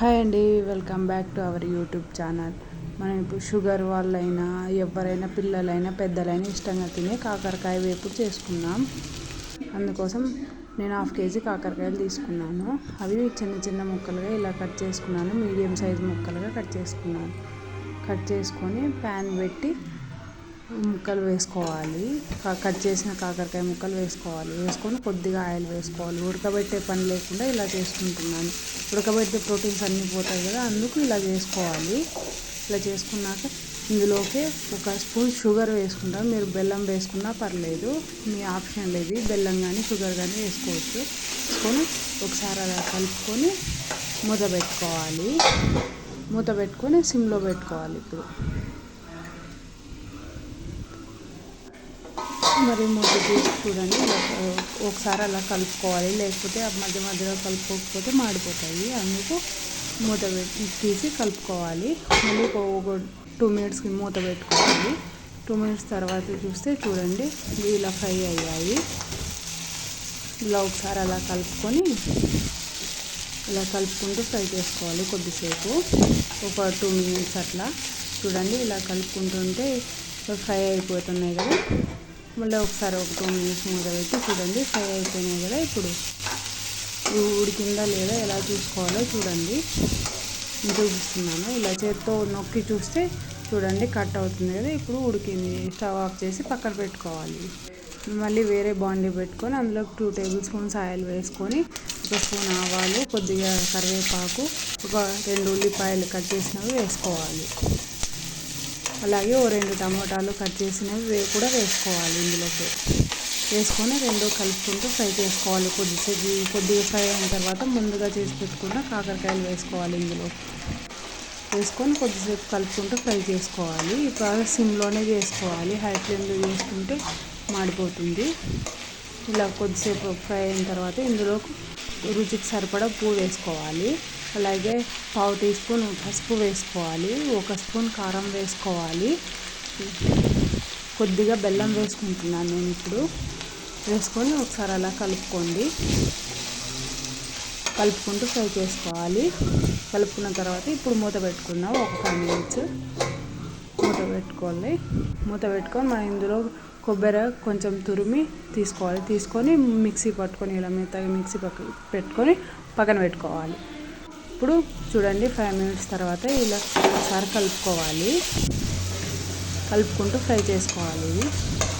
Hi అండి welcome back to our YouTube channel. మనం ఇప్పుడు షుగర్ వాళ్ళైనా ఎవరైనా పిల్లలైనా పెద్దలైనా ఇష్టంగా తినే కాకరకాయ వేపుడు చేసుకున్నాం అందుకోసం నేను హాఫ్ కేజీ కాకరకాయలు తీసుకున్నాను. అవి చిన్న చిన్న ముక్కలుగా ఇలా కట్ చేసుకున్నాను. మీడియం సైజ్ ముక్కలుగా కట్ చేసుకున్నాను. కట్ చేసుకొని ప్యాన్ పెట్టి ముక్కలు వేసుకోవాలి. కట్ చేసిన కాకరకాయ ముక్కలు వేసుకోవాలి. వేసుకొని కొద్దిగా ఆయిల్ వేసుకోవాలి. ఉడకబెట్టే పని లేకుండా ఇలా చేసుకుంటున్నాను. ఉడకబెట్టే ప్రోటీన్స్ అన్నీ పోతాయి కదా అందుకు ఇలా చేసుకోవాలి. ఇలా చేసుకున్నాక ఇందులోకి ఒక స్పూన్ షుగర్ వేసుకుంటాం. మీరు బెల్లం వేసుకున్నా పర్లేదు మీ ఆప్షన్ లేదు. బెల్లం కానీ షుగర్ కానీ వేసుకోవచ్చు. వేసుకొని ఒకసారి అలా కలుపుకొని మూత పెట్టుకోవాలి. మూత పెట్టుకొని సిమ్లో పెట్టుకోవాలి ఇప్పుడు. మరి మూత తీసి చూడండి. ఒకసారి అలా కలుపుకోవాలి. లేకపోతే మధ్య మధ్యలో కలుపుకోకపోతే మాడిపోతాయి. అందుకు మూత తీసి కలుపుకోవాలి. మళ్ళీ ఒక టూ మినిట్స్కి మూత పెట్టుకోవాలి. టూ మినిట్స్ తర్వాత చూస్తే చూడండి ఇలా ఫ్రై అయ్యాయి. ఇలా ఒకసారి అలా కలుపుకొని ఇలా కలుపుకుంటూ ఫ్రై చేసుకోవాలి కొద్దిసేపు. ఒక టూ మినిట్స్ అట్లా. చూడండి ఇలా కలుపుకుంటుంటే ఫ్రై అయిపోతున్నాయి కదా. మళ్ళీ ఒకసారి ఒక టూ మినిట్స్ మూత పెట్టి చూడండి ఫ్రై అయిపోయినాయి కదా ఇప్పుడు. ఉడికిందా లేదా ఎలా చూసుకోవాలో చూడండి. చూపిస్తున్నాను. ఇలా చేత్తో నొక్కి చూస్తే చూడండి కట్ అవుతుంది కదా ఇప్పుడు ఉడికింది. స్టవ్ ఆఫ్ చేసి పక్కన పెట్టుకోవాలి. మళ్ళీ వేరే బాండీ పెట్టుకొని అందులో టూ టేబుల్ స్పూన్స్ ఆయిల్ వేసుకొని ఒక స్పూన్ ఆవాలు కొద్దిగా కరివేపాకు ఒక రెండు ఉల్లిపాయలు కట్ చేసినవి వేసుకోవాలి. అలాగే ఓ రెండు టమోటాలు కట్ చేసినవి కూడా వేసుకోవాలి ఇందులోకి. వేసుకొని రెండు కలుపుకుంటూ ఫ్రై చేసుకోవాలి. కొద్దిసేపు కొద్దిగా ఫ్రై అయిన తర్వాత ముందుగా చేసి పెట్టుకున్న కాకరకాయలు వేసుకోవాలి ఇందులో. వేసుకొని కొద్దిసేపు కలుపుకుంటూ ఫ్రై చేసుకోవాలి. ఈ ప్రాసెస్ సిమ్లోనే చేసుకోవాలి. హై ఫ్లేమ్లో చేసుకుంటే మాడిపోతుంది. ఇలా కొద్దిసేపు ఫ్రై అయిన తర్వాత ఇందులో రుచికి సరిపడా పువ్వు వేసుకోవాలి. అలాగే పావు టీ స్పూన్ పసుపు వేసుకోవాలి ఒక స్పూన్ కారం వేసుకోవాలి. కొద్దిగా బెల్లం వేసుకుంటున్నాను నేను ఇప్పుడు. వేసుకొని ఒకసారి అలా కలుపుకోండి. కలుపుకుంటూ ఫ్రై చేసుకోవాలి. కలుపుకున్న తర్వాత ఇప్పుడు మూత పెట్టుకుందాం ఒక ఫైవ్ మినిట్స్ మూత పెట్టుకోవాలి. మూత పెట్టుకొని మనం ఇందులో కొబ్బరి కొంచెం తురిమి తీసుకోవాలి. తీసుకొని మిక్సీ పట్టుకొని ఇలా మిగతా మిక్సీ పక్క పెట్టుకొని పక్కన పెట్టుకోవాలి. ఇప్పుడు చూడండి ఫైవ్ మినిట్స్ తర్వాత ఇలా ఒకసారి కలుపుకోవాలి. కలుపుకుంటూ ఫ్రై చేసుకోవాలి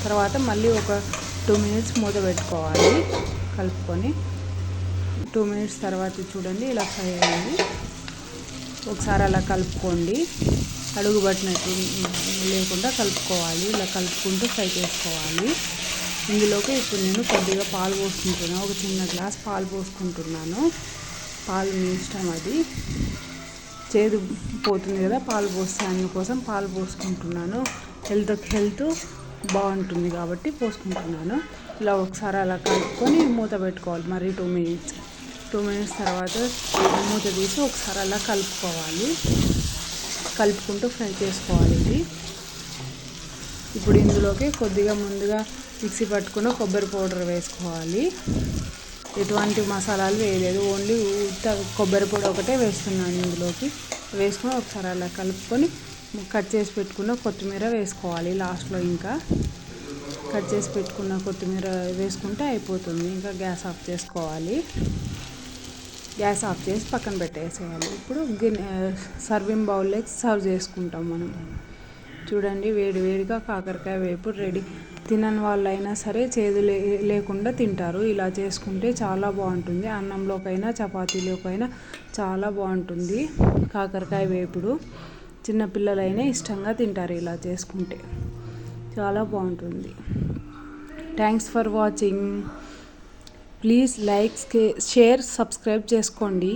తర్వాత మళ్ళీ ఒక టూ మినిట్స్ మూత పెట్టుకోవాలి. కలుపుకొని టూ మినిట్స్ తర్వాత చూడండి ఇలా ఫ్రై అయ్యింది ఒకసారి అలా కలుపుకోండి. అడుగు పట్టినట్టు లేకుండా కలుపుకోవాలి. ఇలా కలుపుకుంటూ ఫ్రై చేసుకోవాలి. ఇందులోకి ఇప్పుడు నేను కొద్దిగా పాలు పోసుకుంటున్నాను ఒక చిన్న గ్లాస్ పాలు పోసుకుంటున్నాను. పాలు మీ ఇష్టం అది. చేదు పోతుంది కదా పాలు పోస్తే అందుకోసం పాలు పోసుకుంటున్నాను. హెల్త్ హెల్త్ బాగుంటుంది కాబట్టి పోసుకుంటున్నాను. ఇలా ఒకసారి అలా కలుపుకొని మూత పెట్టుకోవాలి. మరి టూ మినిట్స్ టూ మినిట్స్ తర్వాత మూత తీసి ఒకసారి అలా కలుపుకోవాలి. కలుపుకుంటూ ఫ్రై చేసుకోవాలి ఇది. ఇప్పుడు ఇందులోకి కొద్దిగా ముందుగా మిక్సీ పట్టుకుని కొబ్బరి పౌడర్ వేసుకోవాలి. ఎటువంటి మసాలాలు వేయలేదు. ఓన్లీ కొబ్బరి పొడి ఒకటే వేస్తున్నాను ఇందులోకి. వేసుకొని ఒకసారి అలా కలుపుకొని కట్ చేసి పెట్టుకున్న కొత్తిమీర వేసుకోవాలి లాస్ట్లో ఇంకా. కట్ చేసి పెట్టుకున్న కొత్తిమీర వేసుకుంటే అయిపోతుంది. ఇంకా గ్యాస్ ఆఫ్ చేసుకోవాలి. గ్యాస్ ఆఫ్ చేసి పక్కన పెట్టేసేయాలి. ఇప్పుడు గిన్నె సర్వింగ్ బౌల్లో సర్వ్ చేసుకుంటాం మనం. చూడండి వేడి వేడిగా కాకరకాయ వేపుడు రెడీ. తినని వాళ్ళైనా సరే చేదు లే లేకుండా తింటారు. ఇలా చేసుకుంటే చాలా బాగుంటుంది. అన్నంలోకైనా చపాతీలోకైనా చాలా బాగుంటుంది. కాకరకాయ వేపుడు చిన్నపిల్లలైనా ఇష్టంగా తింటారు ఇలా చేసుకుంటే. చాలా బాగుంటుంది. Thanks for watching please like share subscribe చేసుకోండి.